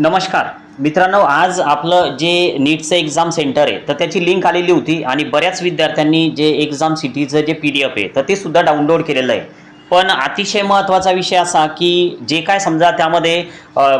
नमस्कार. मित्रांनो आज आपलं जे नीटचं एक्झाम सेंटर आहे तर त्याची लिंक आलेली होती आणि बऱ्याच विद्यार्थ्यांनी जे exam सिटीचं J P D F आहे तर ते सुद्धा डाउनलोड केलेलं आहे. पण अतिशय महत्त्वाचा विषय असा की जे काय समजा त्यामध्ये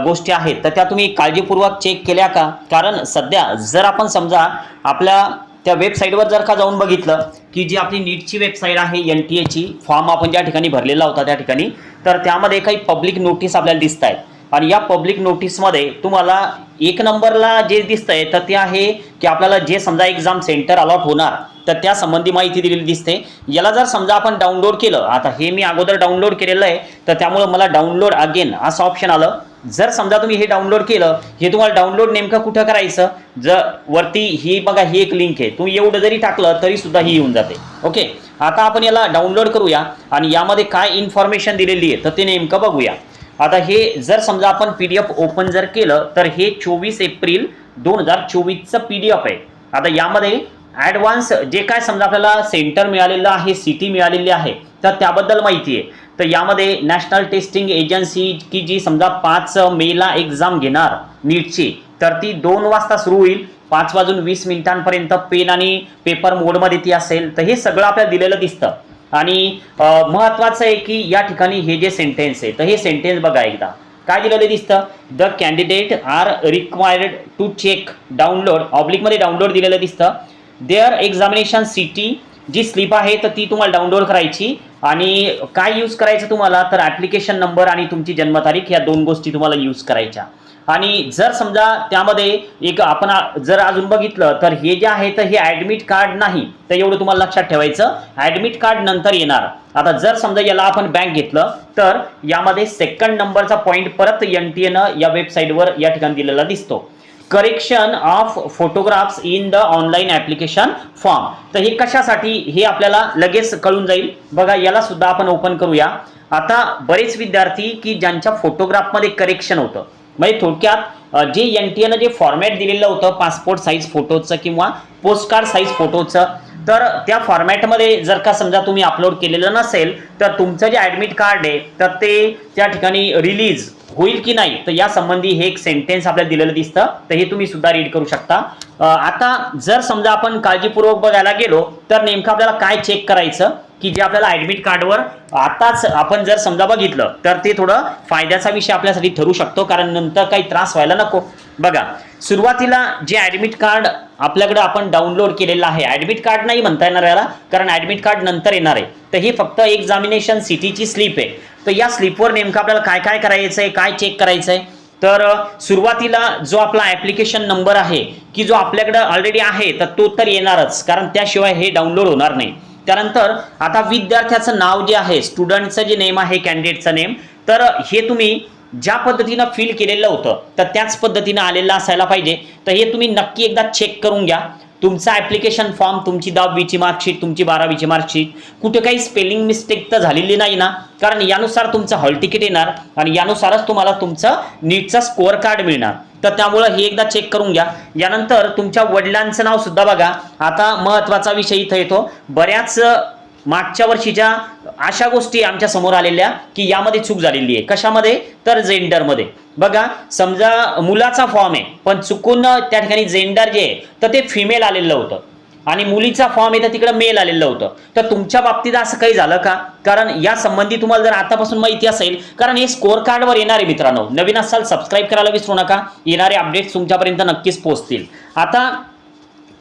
गोष्टी आहेत तर त्या तुम्ही काळजीपूर्वक चेक केल्या का? कारण सध्या जर आपण समजा आपल्या त्या वेबसाईटवर जर का जाऊन बघितलं की जी आपली नीटची वेबसाईट आहे एन टी एची फॉर्म आपण ज्या ठिकाणी भरलेला होता त्या ठिकाणी तर त्यामध्ये काही पब्लिक नोटीस आपल्याला दिसत आहेत आणि या पब्लिक नोटीसमध्ये तुम्हाला एक नंबरला जे दिसतंय तर ते आहे की आपल्याला जे समजा एक्झाम सेंटर अलॉट होणार तर त्या संबंधी माहिती दिलेली दिसते. याला जर समजा आपण डाउनलोड केलं आता हे मी अगोदर डाउनलोड केलेलं आहे तर त्यामुळं मला डाउनलोड अगेन असं ऑप्शन आलं. जर समजा तुम्ही हे डाउनलोड केलं हे तुम्हाला डाउनलोड नेमकं कुठं करायचं? जर वरती ही बघा ही एक लिंक आहे. तुम्ही एवढं जरी टाकलं तरी सुद्धा ही येऊन जाते. ओके? आता आपण याला डाउनलोड करूया. आणि यामध्ये काय इन्फॉर्मेशन दिलेली आहे तर ते नेमकं बघूया. आता हे जर समजा आपण पी डी एफ ओपन जर केलं तर हे चोवीस एप्रिल दोन हजार चोवीसचं पी डी एफ आहे. आता यामध्ये ॲडव्हान्स जे काय समजा आपल्याला सेंटर मिळालेलं आहे सिटी मिळालेली आहे तर त्याबद्दल माहिती आहे. तर यामध्ये नॅशनल टेस्टिंग एजन्सी की जी समजा पाच मेला एक्झाम घेणार नीटची तर ती दोन वाजता सुरू होईल. पाच वाजून वीस मिनिटांपर्यंत पेन आणि पेपर मोडमध्ये ती असेल. तर हे सगळं आपल्याला दिलेलं दिसतं. आणि महत्वाचं आहे की या ठिकाणी हे जे सेंटेन्स आहे तर हे सेंटेन्स बघा एकदा. काय दिलेलं दिसतं? The candidate are required to check download ऑब्लिकमध्ये download दिलेलं दिसतं. देअर एक्झामिनेशन सिटी जी स्लिप आहे तर ती तुम्हाला डाउनलोड करायची. आणि काय यूज करायचं तुम्हाला? तर ॲप्लिकेशन नंबर आणि तुमची जन्मतारीख या दोन गोष्टी तुम्हाला यूज करायच्या. आणि जर समजा त्यामध्ये एक आपण जर अजून बघितलं तर हे जे आहे तर हे ॲडमिट कार्ड नाही. तर एवढं तुम्हाला लक्षात ठेवायचं. ॲडमिट कार्ड नंतर येणार. आता जर समजा याला आपण बँक घेतलं तर यामध्ये सेकंड नंबरचा पॉईंट परत एन टी एनं या वेबसाईटवर या ठिकाणी दिलेला दिसतो. Correction of photographs in the online application form तर हे कशासाठी? हे आपल्याला लगेच कळून जाईल. बघा याला सुद्धा आपण ओपन करूया. आता बरेच विद्यार्थी की ज्यांच्या फोटोग्राफमध्ये करेक्शन होतं. म्हणजे थोडक्यात जे एन टी एनं जे फॉर्मॅट दिलेलं होतं पासपोर्ट साईज फोटोचं किंवा पोस्टकार्ड साईज फोटोचं तर त्या फॉर्मॅटमध्ये जर का समजा तुम्ही अपलोड केलेलं नसेल तर तुमचं जे ॲडमिट कार्ड आहे तर ते त्या ठिकाणी रिलीज होईल की नाही? तर या संबंधी हे एक सेंटेन्स आपल्याला दिलेलं दिसतं. तर हे तुम्ही सुद्धा रीड करू शकता. आता जर समजा आपण काळजीपूर्वक बघायला गेलो तर नेमकं आपल्याला काय चेक करायचं? की जे आपल्याला ॲडमिट कार्डवर आताच आपण जर समजा बघितलं तर ते थोडं फायद्याचा विषय आपल्यासाठी ठरू शकतो कारण नंतर काही त्रास व्हायला नको. बघा सुरुवातीला जे ॲडमिट कार्ड आपल्याकडे आपण डाउनलोड केलेलं आहे ॲडमिट कार्ड नाही म्हणता येणार याला कारण ॲडमिट कार्ड नंतर येणार आहे. तर ही फक्त एक्झामिनेशन सिटीची स्लिप आहे. तर या स्लिपवर नेमकं आपल्याला काय काय करायचं आहे काय चेक करायचं आहे तर सुरुवातीला जो आपला ॲप्लिकेशन नंबर आहे की जो आपल्याकडं ऑलरेडी आहे तर तो तर येणारच कारण त्याशिवाय हे डाउनलोड होणार नाही. त्यानंतर आता विद्यार्थ्याचं नाव जे आहे स्टुडंटचं जे नेम आहे कॅन्डिडेटचं नेम तर हे तुम्ही ज्या पद्धतीनं फिल केलेलं होतं तर त्याच पद्धतीनं आलेलं असायला पाहिजे. तर हे तुम्ही नक्की एकदा चेक करून घ्या. तुमचा ॲप्लिकेशन फॉर्म तुमची दहावीची मार्कशीट तुमची बारावीची मार्कशीट कुठे काही स्पेलिंग मिस्टेक तर झालेली नाही ना. कारण यानुसार तुमचं हॉल तिकीट येणार आणि यानुसारच तुम्हाला तुमचं नीटचा स्कोअर कार्ड मिळणार. तर त्यामुळं हे एकदा चेक करून घ्या. यानंतर तुमच्या वडिलांचं नाव सुद्धा बघा. आता महत्त्वाचा विषय इथं येतो. बऱ्याच मागच्या वर्षीच्या अशा गोष्टी आमच्यासमोर आलेल्या की यामध्ये चूक झालेली आहे. कशामध्ये? तर जेंडरमध्ये. बघा समजा मुलाचा फॉर्म आहे पण चुकून त्या ठिकाणी जेंडर जे आहे तर ते फिमेल आलेलं होतं. आणि मुलीचा फॉर्म येतं तिकडं मेल आलेलं होतं. तर तुमच्या बाबतीत असं काही झालं का? कारण या संबंधी तुम्हाला जर आतापासून माहिती असेल कारण हे स्कोअर कार्डवर येणारे मित्रांनो नवीन असाल सबस्क्राईब करायला विसरू नका. येणारे अपडेट्स तुमच्यापर्यंत नक्कीच पोहोचतील. आता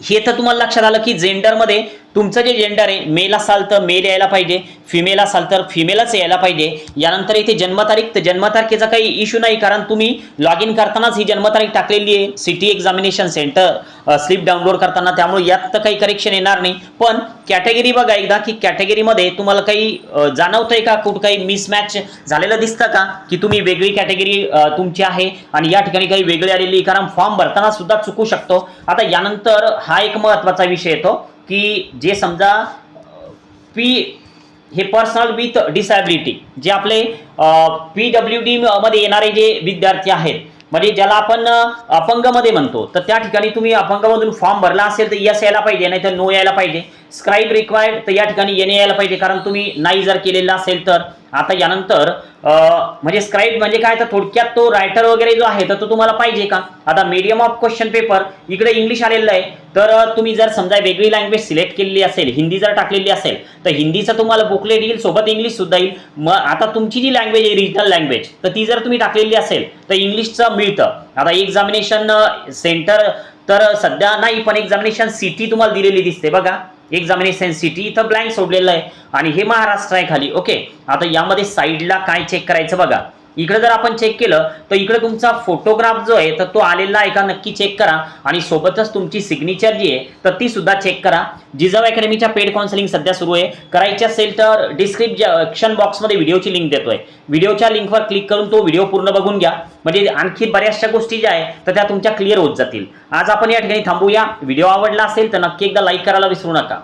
हे तर तुम्हाला लक्षात आलं की जेंडरमध्ये तुमचं जे जेंडर आहे मेल असाल तर मेल यायला पाहिजे फिमेल असाल तर फिमेलच यायला पाहिजे. यानंतर इथे जन्मतारीख तर जन्मतारखेचा काही इश्यू नाही कारण तुम्ही लॉग इन करतानाच ही जन्मतारीख टाकलेली आहे city examination centre slip download करताना त्यामुळे यात तर काही करेक्शन येणार नाही. पण कॅटेगरी बघा एकदा की कॅटेगरीमध्ये तुम्हाला काही जाणवतंय का? कुठं काही मिसमॅच झालेलं दिसतं का? की तुम्ही वेगळी कॅटेगरी तुमची आहे आणि या ठिकाणी काही वेगळी आलेली कारण फॉर्म भरताना सुद्धा चुकू शकतो. आता यानंतर हा एक महत्त्वाचा विषय येतो. की जे समजा पी हे पर्सनल विथ डिसॅबिलिटी जे आपले पी डब्ल्यू डी मध्ये येणारे जे विद्यार्थी आहेत म्हणजे ज्याला आपण अपंगमध्ये म्हणतो तर त्या ठिकाणी तुम्ही अपंगमधून फॉर्म भरला असेल तर यस यायला पाहिजे नाही तर नो यायला पाहिजे. स्क्राईब रिक्वायर्ड तर या ठिकाणी येणे यायला पाहिजे कारण तुम्ही नाही जर केलेलं असेल तर. आता यानंतर म्हणजे स्क्राईब म्हणजे काय? तर थोडक्यात तो रायटर वगैरे जो आहे तर तो तुम्हाला पाहिजे का? आता मीडियम ऑफ क्वेश्चन पेपर इकडे इंग्लिश आलेलं आहे. तर तुम्ही जर समजा वेगळी लँग्वेज सिलेक्ट केलेली असेल हिंदी जर टाकलेली असेल तर हिंदीचं तुम्हाला बुकलेट येईल सोबत इंग्लिश सुद्धा येईल. मग आता तुमची जी लँग्वेज आहे रिजनल लँग्वेज तर ती जर तुम्ही टाकलेली असेल तर इंग्लिशचं मिळतं. आता एक्झामिनेशन सेंटर तर सध्या नाही पण एक्झामिनेशन सिटी तुम्हाला दिलेली दिसते बघा. एक्झामिनेशन सिटी इथं ब्लँक सोडलेलं आहे. आणि हे महाराष्ट्र आहे खाली ओके आता यामध्ये साईडला काय चेक करायचं बघा. इकडे जर आपण चेक केलं तर इकडे तुमचा फोटोग्राफ जो आहे तर तो आलेला आहे का? नक्की चेक करा. आणि सोबतच तुमची सिग्नेचर जी आहे तर ती सुद्धा चेक करा. जिजाऊ अकॅडमीच्या पेड काउन्सिलिंग सध्या सुरू आहे. करायची असेल तर डिस्क्रिप्शन बॉक्समध्ये व्हिडिओची लिंक देतोय. व्हिडिओच्या लिंकवर क्लिक करून तो व्हिडिओ पूर्ण बघून घ्या. म्हणजे आणखी बऱ्याचशा गोष्टी ज्या आहे तर त्या तुमच्या क्लिअर होत जातील. आज आपण या ठिकाणी थांबूया. व्हिडिओ आवडला असेल तर नक्की एकदा लाईक करायला विसरू नका.